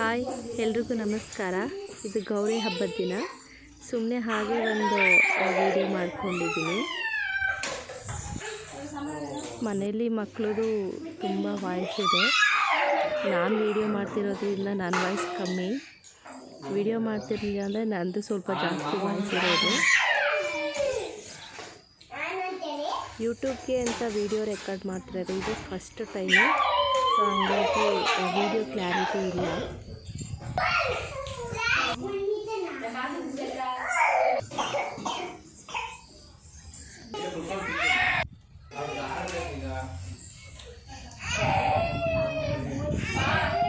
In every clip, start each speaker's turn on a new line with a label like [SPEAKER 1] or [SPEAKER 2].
[SPEAKER 1] Hi, ಎಲ್ರಿಗೂ ನಮಸ್ಕಾರ. ಇದು ಗೌರಿ ಹಬ್ಬದ ದಿನ. ಸುಮ್ಮನೆ ಹಾಗೆ ಒಂದು ವಿಡಿಯೋ ಮಾಡ್ಕೊಂಡಿದ್ದೀನಿ. ಮನೆಯಲ್ಲಿ ಮಕ್ಕಳದು ತುಂಬ ವಾಯ್ಸ್ ಇದೆ. ನಾನು ವೀಡಿಯೋ ಮಾಡ್ತಿರೋದ್ರಿಂದ ನನ್ನ ವಾಯ್ಸ್ ಕಮ್ಮಿ. ವಿಡಿಯೋ ಮಾಡ್ತಿರಲಿಲ್ಲ ಅಂದರೆ ನನ್ನದು ಸ್ವಲ್ಪ ಜಾಸ್ತಿ ವಾಯ್ಸ್ ಇರೋದು. ಯೂಟ್ಯೂಬ್ಗೆ ಅಂತ ವೀಡಿಯೋ ರೆಕಾರ್ಡ್ ಮಾಡ್ತಿರೋದು ಇದು first time so video clarity ಇಲ್ಲ.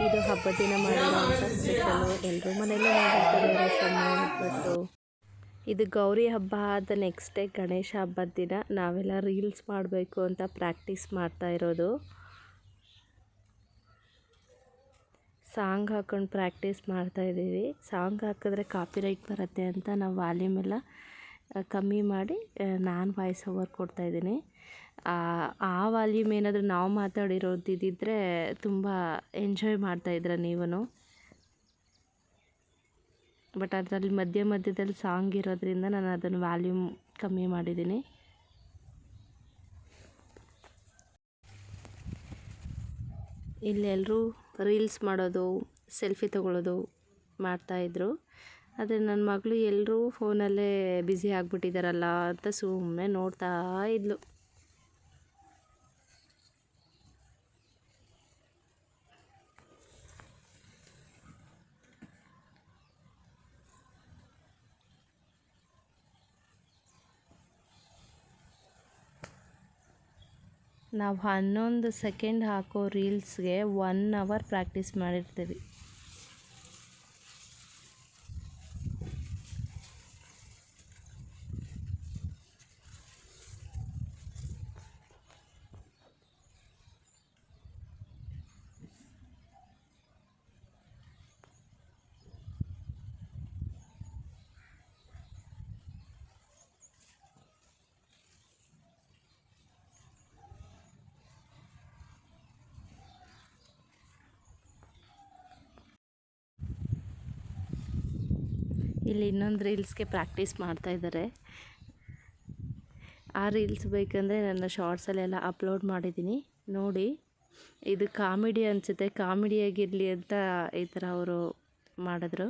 [SPEAKER 1] ಇದು ಹಬ್ಬದ ದಿನ ಮಾಡಿರೋಂಥ ಸ್ಪೆಷಲು ಎಲ್ಲರೂ ಮನೆಯಲ್ಲೇ ಮಾಡಿರ್ತಾರೆ ರಸಮ್ಮ ಇದು ಗೌರಿ ಹಬ್ಬ ಆದ ನೆಕ್ಸ್ಟ್ ಡೇ ಗಣೇಶ ಹಬ್ಬದ ದಿನ. ನಾವೆಲ್ಲ ರೀಲ್ಸ್ ಮಾಡಬೇಕು ಅಂತ ಪ್ರಾಕ್ಟೀಸ್ ಮಾಡ್ತಾ ಇರೋದು. ಸಾಂಗ್ ಹಾಕೊಂಡು ಪ್ರಾಕ್ಟೀಸ್ ಮಾಡ್ತಾ ಇದ್ದೀವಿ. ಸಾಂಗ್ ಹಾಕಿದ್ರೆ ಕಾಪಿರೈಟ್ ಬರುತ್ತೆ ಅಂತ ನಾವು ವಾಲ್ಯೂಮ್ ಎಲ್ಲ ಕಮ್ಮಿ ಮಾಡಿ ನಾನು ವಾಯ್ಸ್ ಓವರ್ ಕೊಡ್ತಾಯಿದ್ದೀನಿ ಆ ವಾಲ್ಯೂಮ್ ಏನಾದರೂ ನಾವು ಮಾತಾಡಿರೋದಿದ್ದರೆ ತುಂಬ ಎಂಜಾಯ್ ಮಾಡ್ತಾಯಿದ್ರ ನೀವು ಬಟ್ ಅದರಲ್ಲಿ ಮಧ್ಯ ಮಧ್ಯದಲ್ಲಿ ಸಾಂಗ್ ಇರೋದ್ರಿಂದ ನಾನು ಅದನ್ನು ವಾಲ್ಯೂಮ್ ಕಮ್ಮಿ ಮಾಡಿದ್ದೀನಿ. ಇಲ್ಲೆಲ್ಲರೂ ರೀಲ್ಸ್ ಮಾಡೋದು, ಸೆಲ್ಫಿ ತಗೊಳ್ಳೋದು ಮಾಡ್ತಾಯಿದ್ರು ಆದರೆ ನನ್ನ ಮಗಳು ಎಲ್ಲರೂ ಫೋನಲ್ಲೇ ಬ್ಯುಸಿ ಆಗಿಬಿಟ್ಟಿದ್ದಾರಲ್ಲ ಅಂತ ಸುಮ್ಮನೆ ನೋಡ್ತಾ ಇದ್ಲು. ನಾವು ಹನ್ನೊಂದು ಸೆಕೆಂಡ್ ಹಾಕೋ ರೀಲ್ಸ್ಗೆ ಒನ್ ಅವರ್ ಪ್ರಾಕ್ಟೀಸ್ ಮಾಡಿರ್ತೀವಿ. ಇಲ್ಲಿ ಇನ್ನೊಂದು ರೀಲ್ಸ್ಗೆ ಪ್ರಾಕ್ಟೀಸ್ ಮಾಡ್ತಾ ಇದ್ದಾರೆ. ಆ ರೀಲ್ಸ್ ಬೇಕಂದರೆ ನನ್ನ ಶಾರ್ಟ್ಸಲ್ಲೆಲ್ಲ ಅಪ್ಲೋಡ್ ಮಾಡಿದ್ದೀನಿ. ನೋಡಿ, ಇದು ಕಾಮಿಡಿ ಅನಿಸುತ್ತೆ. ಕಾಮಿಡಿಯಾಗಿರಲಿ ಅಂತ ಈ ಥರ ಅವರು ಮಾಡಿದ್ರು.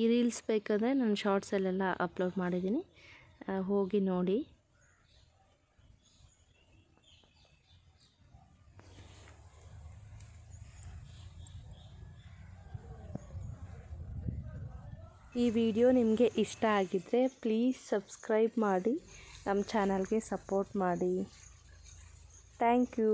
[SPEAKER 1] ಈ ರೀಲ್ಸ್ ಬೇಕಂದರೆ ನಾನು ಶಾರ್ಟ್ಸಲ್ಲೆಲ್ಲ ಅಪ್ಲೋಡ್ ಮಾಡಿದ್ದೀನಿ. ಹೋಗಿ ನೋಡಿ. ಈ ವಿಡಿಯೋ ನಿಮಗೆ ಇಷ್ಟ ಆಗಿದ್ದರೆ ಪ್ಲೀಸ್ ಸಬ್ಸ್ಕ್ರೈಬ್ ಮಾಡಿ ನಮ್ಮ ಚಾನಲ್ಗೆ ಸಪೋರ್ಟ್ ಮಾಡಿ. Thank you